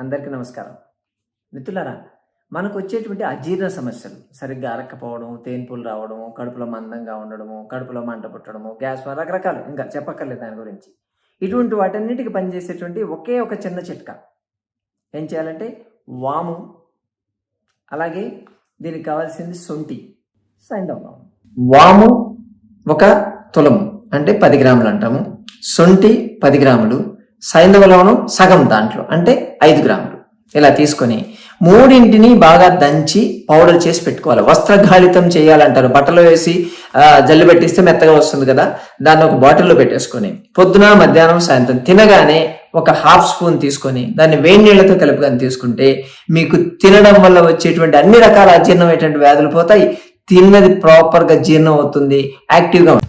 అందరికీ నమస్కారం. మిత్రులారా మనకు వచ్చేటువంటి అజీర్ణ సమస్యలు. సరిగ్గా అరక్కపోవడం తేన్పులు రావడం కడుపులో మందంగా ఉండడము కడుపులో మంట పుట్టడము గ్యాస్ రకరకాలు ఇంకా చెప్పక్కర్లేదు దాని గురించి. ఇటువంటి వాటన్నిటికి పనిచేసేటువంటి ఒకే ఒక చిన్న చిట్కా. ఏం చేయాలంటే వాము అలాగే దీనికి కావాల్సింది సొంటి సైంధవ వాము ఒక తులము అంటే పది గ్రాములు అంటాము. సొంటి పది గ్రాములు సైంధవ లవణం సగం దాంట్లో అంటే ఐదు గ్రాములు. ఇలా తీసుకొని మూడింటిని బాగా దంచి పౌడర్ చేసి పెట్టుకోవాలి. వస్త్రఘాళితం చేయాలంటారు. బట్టలో వేసి జల్లు పెట్టిస్తే మెత్తగా వస్తుంది కదా. దాన్ని ఒక బాటిల్లో పెట్టేసుకొని పొద్దున మధ్యాహ్నం సాయంత్రం తినగానే ఒక హాఫ్ స్పూన్ తీసుకొని దాన్ని వేడి నీళ్ళతో కలుపుకొని తీసుకుంటే మీకు తినడం వల్ల వచ్చేటువంటి అన్ని రకాల అజీర్ణమైనటువంటి వ్యాధులు పోతాయి. తిన్నది ప్రాపర్గా జీర్ణం అవుతుంది. యాక్టివ్గా ఉంటుంది.